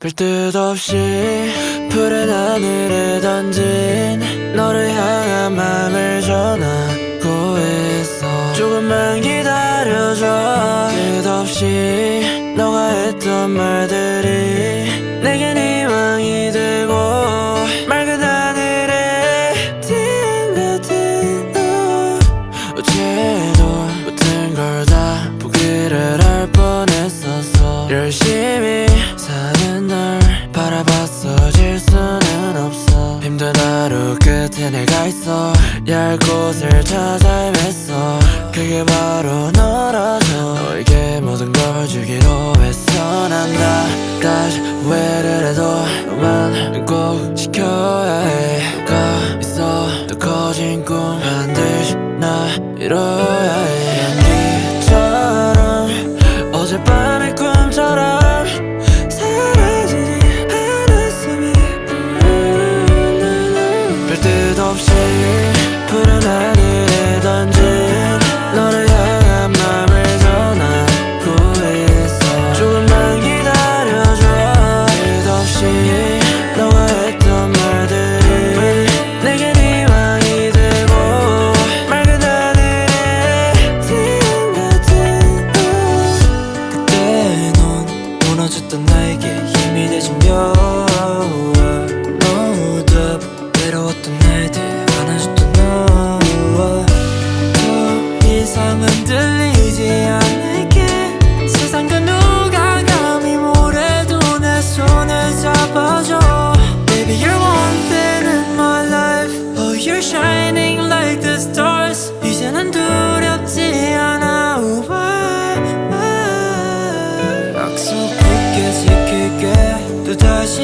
별뜻 없이 푸른 하늘에 던진 너를 향한 맘을 전하고 있어. 조금만 기다려줘. 끝없이 너가 했던 말들이 내겐 희망이 되고 맑은 하늘에 태양 같은 너 어제도 모든 걸 다 포기를 할 뻔했었어. 열심히 끝에 내가 있어. 야할 곳을 찾아 헤맸어. 그게 바로 너 없이 푸른 하늘에 던진 就在西